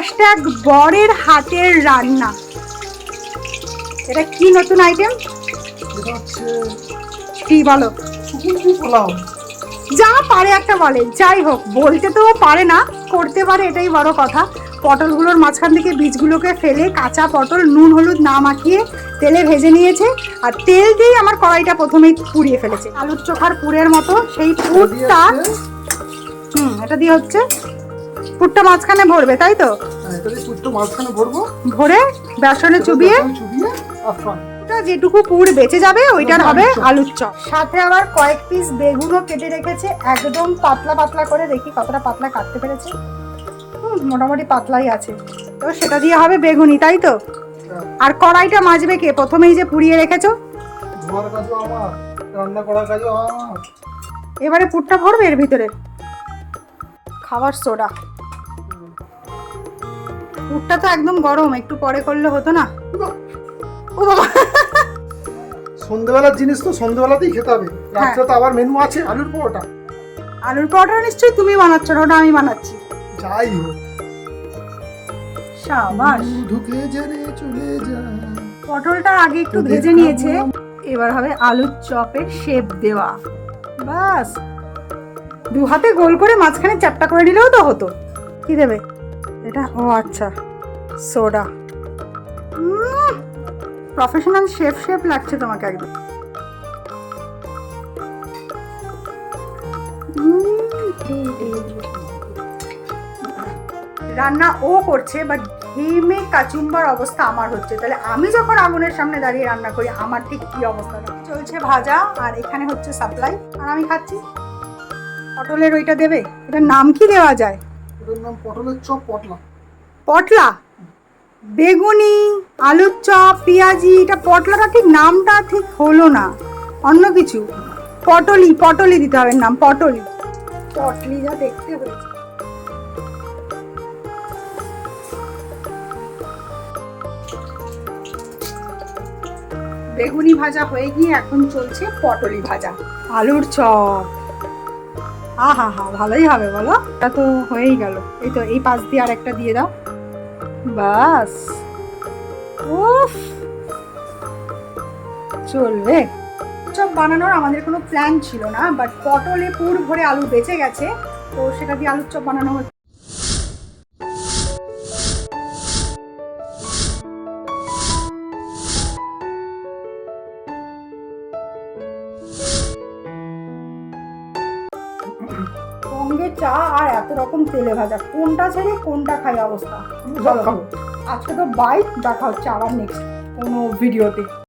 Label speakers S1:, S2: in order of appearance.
S1: Hashtag বরের হাতের রান্না। এটা কি নতুন আইটেম? কি বলো? যা পারে একটা বলে যাই হোক বলতে তো পারে না করতে পারে এটাই বড় কথা। পটলগুলোর মাঝখান থেকে বীজগুলোকে ফেলে কাঁচা পটল নুন হলুদ না মাখিয়ে তেলে ভেজে নিয়েছে আর তেল দিয়ে আমার কড়াইটা প্রথমেই পুড়িয়ে ফেলেছে। আলুর চোখার পুরের মতো সেই পুরটা হুম এটা দিয়ে হচ্ছে পুরটা মাঝখানে ভরবে তাই তো?
S2: হ্যাঁ, পুরটা মাঝখানে ভরবো।
S1: ভরে বেসনে চুবিয়ে যেটুকু পুর বেঁচে যাবে ওইটার হবে আলুর চপ। সাথে আবার কয়েক পিস বেগুনও কেটে রেখেছে একদম পাতলা পাতলা করে দেখি কতটা পাতলা কাটতে পেরেছে। হুম, মোটামুটি পাতলাই আছে। তো সেটা দিয়ে হবে বেগুনি তাই তো? আর কড়াইটা মাজবে কে? প্রথমেই যে পুড়িয়ে রেখেছো?
S2: ধোয়ার কাজও আমার রান্না করার কাজও আমার।
S1: এবারে পুরটা ভরবে এর ভিতরে? খাবার সোডা। পুরটা তো একদম গরম একটু পরে করলে হতো না। ও বাবা।
S2: সন্ধ্যেবেলার জিনিস তো সন্ধ্যেবেলাতেই খেতে হবে।
S1: হ্যাঁ।
S2: রাত্রে তো আবার মেনু আছে আলুর পরোটা।
S1: আলুর পরোটা নিশ্চয়ই তুমি বানাচ্ছ না ওটা আমি বানাচ্ছি।
S2: যাই হোক।
S1: সাবাস।
S2: ঢুকে যারে চলে যা
S1: পটলটা আগে একটু ভেজে নিয়েছে। এবার হবে আলুর চপের শেপ দেওয়া। বাস দু হাতে গোল করে মাঝখানে চ্যাপটা করে নিলেও তো হতো। কি দেবে? এটা? ও আচ্ছা। সোডা। প্রফেশনাল শেফ শেফ লাগছে তোমাকে একদম। রান্না ও করছে বাট ঘেমে কাচুম্বার অবস্থা আমার হচ্ছে। তাহলে আমি যখন আগুনের সামনে দাঁড়িয়ে রান্না করি, আমার ঠিক কি অবস্থা? চলছে ভাজা, আর এখানে হচ্ছে সাপ্লাই আর আমি খাচ্ছি। পটলের ওইটা দেবে? এটার নাম কি দেওয়া যায়?
S2: এটার নাম পটলের চপ পটলা।
S1: পটলা? বেগুনি আলুর চপ পেঁয়াজি এটা পটলাটা ঠিক নামটা ঠিক হলো না। অন্য কিছু। পটলি পটলি দিতে হবে নাম পটলি। পটলি যা দেখতে হয়েছে। বেগুনি ভাজা হয়ে গিয়ে এখন চলছে পটলি ভাজা। আলুর চপ। আহা, হা, ভালোই হবে, বলো। এটা তো হয়েই গেল। এই তো, এই পাশ দিয়ে আর একটা দিয়ে দাও। বাস। উফ। চলবে। চপ বানানোর আমাদের কোনো প্ল্যান ছিল না বাট পটলে পুর ভরে আলু বেঁচে গেছে, তো সেটা দিয়ে আলুর চপ বানানো হচ্ছে। সঙ্গে চা আর এত রকম তেলে ভাজা। কোনটা ছেড়ে কোনটা খাই অবস্থা? আজকে তো বাইক দেখা হচ্ছে আবার নেক্সট কোনো ভিডিওতে